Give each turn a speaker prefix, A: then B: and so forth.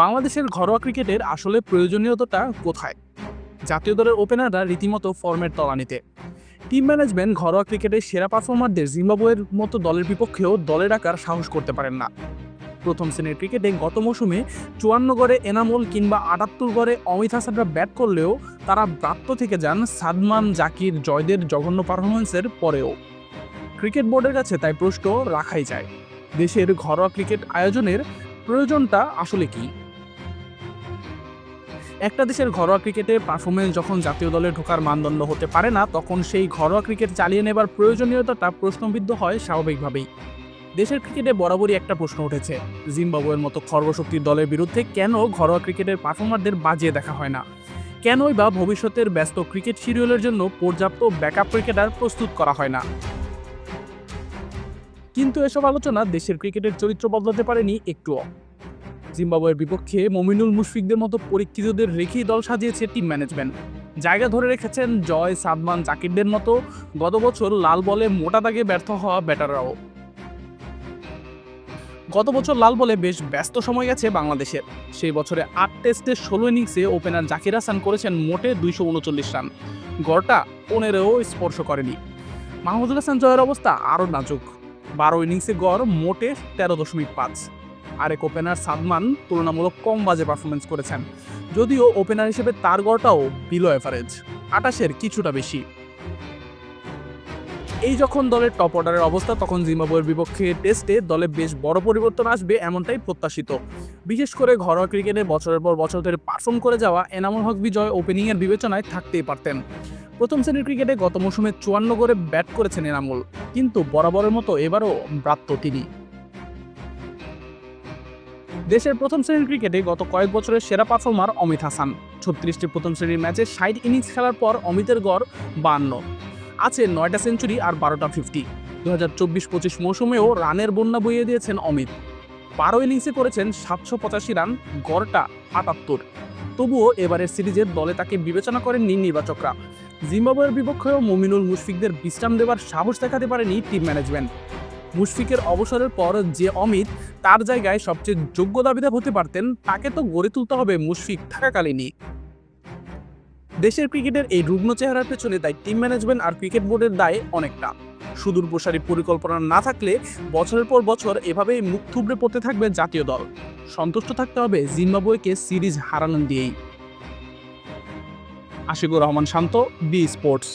A: বাংলাদেশের ঘরোয়া ক্রিকেটের আসলে প্রয়োজনীয়তাটা কোথায়? জাতীয় দলের ওপেনাররা রীতিমতো ফর্মের তলানিতে। টিম ম্যানেজমেন্ট ঘরোয়া ক্রিকেটের সেরা পারফর্মারদের জিম্বাবুয়ের মতো দলের বিপক্ষেও দলে রাখার সাহস করতে পারেন না। প্রথম শ্রেণির ক্রিকেটে গত মৌসুমে চুয়ান্ন গড়ে এনামুল কিংবা আটাত্তর গড়ে অমিত হাসানরা ব্যাট করলেও তারা ব্রাত্য থেকে যান সাদমান জাকির জয়দের জঘন্য পারফরমেন্সের পরেও। ক্রিকেট বোর্ডের কাছে তাই প্রশ্ন রাখাই যায়। দেশের ঘরোয়া ক্রিকেট আয়োজনের প্রয়োজনটা আসলে কি? একটা দেশের ঘরোয়া ক্রিকেটে পারফরমেন্স যখন জাতীয় দলে ঢোকার মানদণ্ড হতে পারে না, তখন সেই ঘরোয়া ক্রিকেট চালিয়ে নেবার প্রয়োজনীয়তাটা প্রশ্নবিদ্ধ হয় স্বাভাবিকভাবেই। দেশের ক্রিকেটে বরাবরই একটা প্রশ্ন উঠেছে, জিম্বাবুয়ের মতো খর্বশক্তির দলের বিরুদ্ধে কেন ঘরোয়া ক্রিকেটের পারফর্মারদের বাজিয়ে দেখা হয় না? কেনই বা ভবিষ্যতের ব্যস্ত ক্রিকেট শিডিউলের জন্য পর্যাপ্ত ব্যাকআপ ক্রিকেটার প্রস্তুত করা হয় না? কিন্তু এসব আলোচনা দেশের ক্রিকেটের চরিত্র বদলাতে পারেনি একটুও। জিম্বাবুয়ের বিপক্ষে মমিনুল মুশফিকদের মতো পরীক্ষিতদের রেখেই দল সাজিয়েছে টিম ম্যানেজমেন্ট জায়গা ধরে রেখেছেন জয়, সাদমান, জাকিরদের মতো গত বছর লাল বলে মোটা দাগে ব্যর্থ হওয়া ব্যাটাররাও। গত বছর লাল বলে বেশ ব্যস্ত সময় গেছে বাংলাদেশের। সেই বছরে আট টেস্টে ষোলো ইনিংসে ওপেনার জাকির হাসান করেছেন মোটে দুইশো উনচল্লিশ রান। গড়টা পনেরোও স্পর্শ করেনি। মাহমুদুল হাসান জয়ের অবস্থা আরও নাজুক। বারো ইনিংসে গড় মোটে তেরো দশমিক পাঁচ। আরেক ওপেনার সাদমান তুলনামূলক কম বাজে পারফরমেন্স করেছেন। যদিও ওপেনার হিসেবে তার গড়টাও বিলো অ্যাভারেজ আটাশের কিছুটা বেশি। এই যখন দলের টপ অর্ডারের অবস্থা, তখন জিম্বাবুয়ের বিপক্ষে টেস্টে দলে বেশ বড় পরিবর্তন আসবে এমনটাই প্রত্যাশিত। বিশেষ করে ঘরোয়া ক্রিকেটে বছরের পর বছর ধরে পারফর্ম করে যাওয়া এনামুল হক বিজয় ওপেনিংয়ের বিবেচনায় থাকতেই পারতেন। প্রথম শ্রেণির ক্রিকেটে গত মৌসুমে চুয়ান্ন করে ব্যাট করেছেন এনামুল, কিন্তু বরাবরের মতো এবারও ব্রাত্য তিনি। দেশের প্রথম শ্রেণির ক্রিকেটে গত কয়েক বছরের সেরা পারফর্মার অমিত হাসান। ছত্রিশটি প্রথম শ্রেণির ম্যাচে ষাট ইনিংস খেলার পর অমিতের গড় বান্ন। আছে নয়টা সেঞ্চুরি আর বারোটা ফিফটি। দু হাজার চব্বিশ পঁচিশ মৌসুমেও রানের বন্যা বইয়ে দিয়েছেন অমিত। বারো ইনিংসে করেছেন সাতশো পঁচাশি রান, গড়টা আটাত্তর। তবুও এবারের সিরিজের দলে তাকে বিবেচনা করেননি নির্বাচকরা। জিম্বাবুয়ের বিপক্ষেও মমিনুল মুশফিকদের বিশ্রাম দেবার সাহস দেখাতে পারেনি টিম ম্যানেজমেন্ট। মুশফিকের অবসরের পর যে অমিত তার জায়গায় সবচেয়ে যোগ্য দাবিদার হতে পারতেন, তাকে তো গড়ে তুলতে হবে মুশফিক থাকাকালীনই। দেশের ক্রিকেটের এই রুগ্ন চেহারার পেছনে তাই টিম ম্যানেজমেন্ট আর ক্রিকেট বোর্ডের দায় অনেকটা। সুদূর প্রসারী পরিকল্পনা না থাকলে বছরের পর বছর এভাবেই মুখ থুবড়ে পড়তে থাকবে জাতীয় দল। সন্তুষ্ট থাকতে হবে জিম্বাবুয়েকে সিরিজ হারানো দিয়েই। Ashikur Rahman Shanto B sports